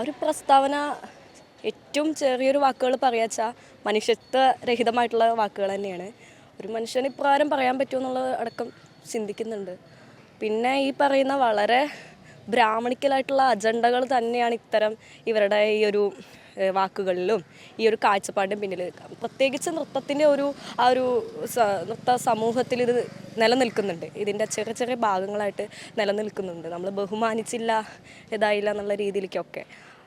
ഒരു പ്രസ്താവന ഏറ്റവും ചെറിയൊരു വാക്കുകൾ പറയുക മനുഷ്യത്വ രഹിതമായിട്ടുള്ള വാക്കുകൾ തന്നെയാണ്. ഒരു മനുഷ്യന് ഇപ്രകാരം പറയാൻ പറ്റുമെന്നുള്ളത് അടക്കം ചിന്തിക്കുന്നുണ്ട്. പിന്നെ ഈ പറയുന്ന വളരെ ബ്രാഹ്മണിക്കലായിട്ടുള്ള അജണ്ടകൾ തന്നെയാണ് ഇത്തരം ഇവരുടെ ഈ ഒരു വാക്കുകളിലും ഈ ഒരു കാഴ്ചപ്പാടിന്റെ പിന്നിൽ പ്രത്യേകിച്ച് നൃത്തത്തിന്റെ ഒരു ആ ഒരു നൃത്ത സമൂഹത്തിൽ ഇത് നിലനിൽക്കുന്നുണ്ട്. ഇതിന്റെ ചെറിയ ചെറിയ ഭാഗങ്ങളായിട്ട് നിലനിൽക്കുന്നുണ്ട്. നമ്മൾ ബഹുമാനിച്ചില്ല ഇതായില്ല എന്നുള്ള രീതിയിലേക്കൊക്കെ.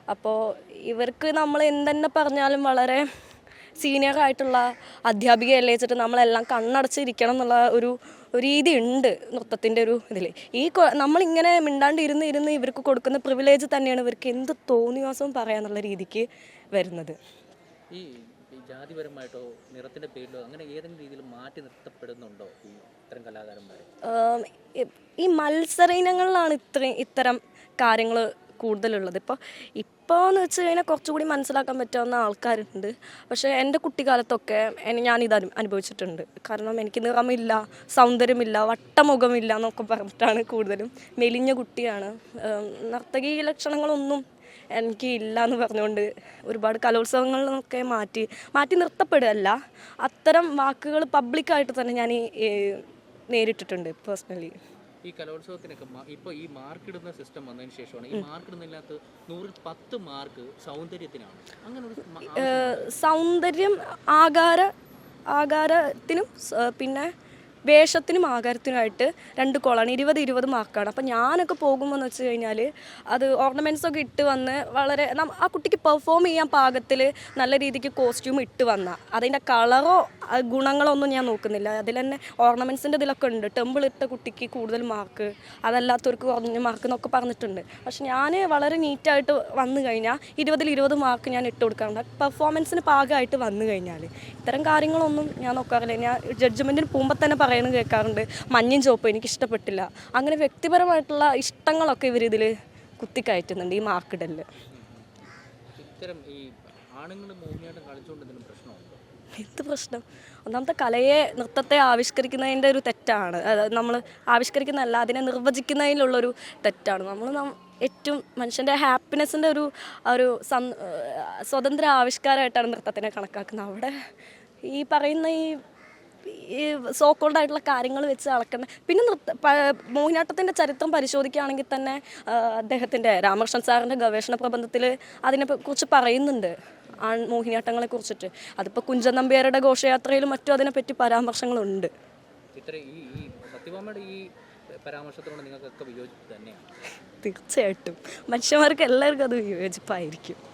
അപ്പോൾ ഇവർക്ക് നമ്മൾ എന്തെന്നെ പറഞ്ഞാലും വളരെ സീനിയർ ആയിട്ടുള്ള അധ്യാപികയല്ലേ വെച്ചിട്ട് നമ്മളെല്ലാം കണ്ണടച്ചിരിക്കണം എന്നുള്ള ഒരു രീതി ഉണ്ട് നൃത്തത്തിന്റെ ഒരു ഇതിൽ ഈ നമ്മളിങ്ങനെ മിണ്ടാണ്ട് ഇരുന്ന് ഇരുന്ന് ഇവർക്ക് കൊടുക്കുന്ന പ്രിവിലേജ് തന്നെയാണ് ഇവർക്ക് എന്ത് തോന്നിയാസവും പറയാന്നുള്ള രീതിക്ക് വരുന്നത്. ഈ ജാതിപരമായിട്ടോ നിറത്തിന്റെ പേരിലോ അങ്ങനെ ഏതെങ്കിലും രീതിയിൽ മാറ്റി നിർത്തപ്പെടുന്നുണ്ടോ ഈ ഇത്തരം കലാകാരന്മാർ ഈ മത്സര ഇനങ്ങളിലാണ് ഇത്രയും ഇത്തരം കാര്യങ്ങൾ കൂടുതലുള്ളത്. ഇപ്പോൾ ഇപ്പോൾ എന്ന് വെച്ച് കഴിഞ്ഞാൽ കുറച്ചുകൂടി മനസ്സിലാക്കാൻ പറ്റാവുന്ന ആൾക്കാരുണ്ട്. പക്ഷേ എന്റെ കുട്ടിക്കാലത്തൊക്കെ ഞാനിത് അനു അനുഭവിച്ചിട്ടുണ്ട്. കാരണം എനിക്ക് നിറമില്ല സൗന്ദര്യമില്ല വട്ടമുഖമില്ല എന്നൊക്കെ പറഞ്ഞിട്ടാണ് കൂടുതലും മെലിഞ്ഞ കുട്ടിയാണ്. നർത്തകി ലക്ഷണങ്ങളൊന്നും എനിക്ക് ഇല്ല എന്ന് പറഞ്ഞുകൊണ്ട് ഒരുപാട് കലോത്സവങ്ങളിലൊക്കെ മാറ്റി മാറ്റി നിർത്തപ്പെടുകയല്ല. അത്തരം വാക്കുകൾ പബ്ലിക്കായിട്ട് തന്നെ ഞാൻ നേരിട്ടിട്ടുണ്ട് പേഴ്സണലി ഈ കലോത്സവത്തിനൊക്കെ ഇപ്പോൾ ഇപ്പൊ ഈ മാർക്ക് ഇടുന്ന സിസ്റ്റം വന്നതിന് ശേഷമാണ് ഈ മാർക്ക് ഇടുന്നില്ലാത്ത നൂറിൽ പത്ത് മാർക്ക് സൗന്ദര്യത്തിനാണ്. അങ്ങനെ സൗന്ദര്യം ആകാര ആകാരത്തിനും പിന്നെ വേഷത്തിനും ആകാരത്തിനുമായിട്ട് രണ്ട് കോളാണ് ഇരുപത് ഇരുപത് മാർക്കാണ് അപ്പം ഞാനൊക്കെ പോകുമ്പോൾ എന്ന് വെച്ച് കഴിഞ്ഞാൽ അത് ഓർണമെന്റ്സ് ഒക്കെ ഇട്ട് വന്ന് വളരെ ആ കുട്ടിക്ക് പെർഫോം ചെയ്യാൻ പാകത്തിൽ നല്ല രീതിക്ക് കോസ്റ്റ്യൂം ഇട്ട് വന്ന. അതിന്റെ കളറോ ഗുണങ്ങളോ ഒന്നും ഞാൻ നോക്കുന്നില്ല. അതിൽ തന്നെ ഓർണമെന്റ്സിന്റെ ഇതിലൊക്കെ ഉണ്ട്. ടെമ്പിൾ ഇട്ട കുട്ടിക്ക് കൂടുതൽ മാർക്ക് അതല്ലാത്തവർക്ക് കുറഞ്ഞ മാർക്ക് എന്നൊക്കെ പറഞ്ഞിട്ടുണ്ട്. പക്ഷെ ഞാൻ വളരെ നീറ്റായിട്ട് വന്നു കഴിഞ്ഞാൽ ഇരുപതിൽ ഇരുപത് മാർക്ക് ഞാൻ ഇട്ട് കൊടുക്കാറുണ്ട്. പെർഫോമൻസിന് പാകമായിട്ട് വന്നു കഴിഞ്ഞാൽ ഇത്തരം കാര്യങ്ങളൊന്നും ഞാൻ നോക്കാറില്ല. ഞാൻ ജഡ്ജ്മെന്റിന് പോകുമ്പോൾ തന്നെ പറയുന്നത് കേൾക്കാറുണ്ട് മഞ്ഞയും ചോപ്പും എനിക്ക് ഇഷ്ടപ്പെട്ടില്ല. അങ്ങനെ വ്യക്തിപരമായിട്ടുള്ള ഇഷ്ടങ്ങളൊക്കെ ഇവരിതിൽ കുത്തിക്കയറ്റുന്നുണ്ട് ഈ മാർക്കിടലിൽ ഇത്തരം ഈ ആണുങ്ങൾ മോഹിനിയാട്ടം കളിച്ചുകൊണ്ട് എന്തെങ്കിലും പ്രശ്നമുണ്ടോ? എന്ത് പ്രശ്നം? ഒന്നാമത്തെ കലയെ നൃത്തത്തെ ആവിഷ്കരിക്കുന്നതിന്റെ ഒരു തെറ്റാണ്. നമ്മൾ ആവിഷ്കരിക്കുന്നതല്ല അതിനെ നിർവചിക്കുന്നതിലുള്ളൊരു തെറ്റാണ്. നമ്മൾ ഏറ്റവും മനുഷ്യന്റെ ഹാപ്പിനെസ്സിന്റെ ഒരു ഒരു സ്വതന്ത്ര ആവിഷ്കാരമായിട്ടാണ് നൃത്തത്തിനെ കണക്കാക്കുന്നത്. അവിടെ ഈ പറയുന്ന ഈ ഈ സോക്കോൾഡ് ആയിട്ടുള്ള കാര്യങ്ങൾ വെച്ച് അളക്കുന്ന പിന്നെ നൃത്ത മോഹിനാട്ടത്തിന്റെ ചരിത്രം പരിശോധിക്കുകയാണെങ്കിൽ തന്നെ അദ്ദേഹത്തിന്റെ രാമകൃഷ്ണൻ സാറിന്റെ ഗവേഷണ പ്രബന്ധത്തിൽ അതിനെ കുറിച്ച് പറയുന്നുണ്ട്. ആൺ മോഹിനിയാട്ടങ്ങളെ കുറിച്ചിട്ട് അതിപ്പോൾ കുഞ്ചൻ നമ്പ്യാരുടെ ഘോഷയാത്രയിലും മറ്റും അതിനെപ്പറ്റി പരാമർശങ്ങളുണ്ട്. തീർച്ചയായിട്ടും. മനുഷ്യന്മാർക്ക് എല്ലാവർക്കും അത് വിയോജിപ്പായിരിക്കും.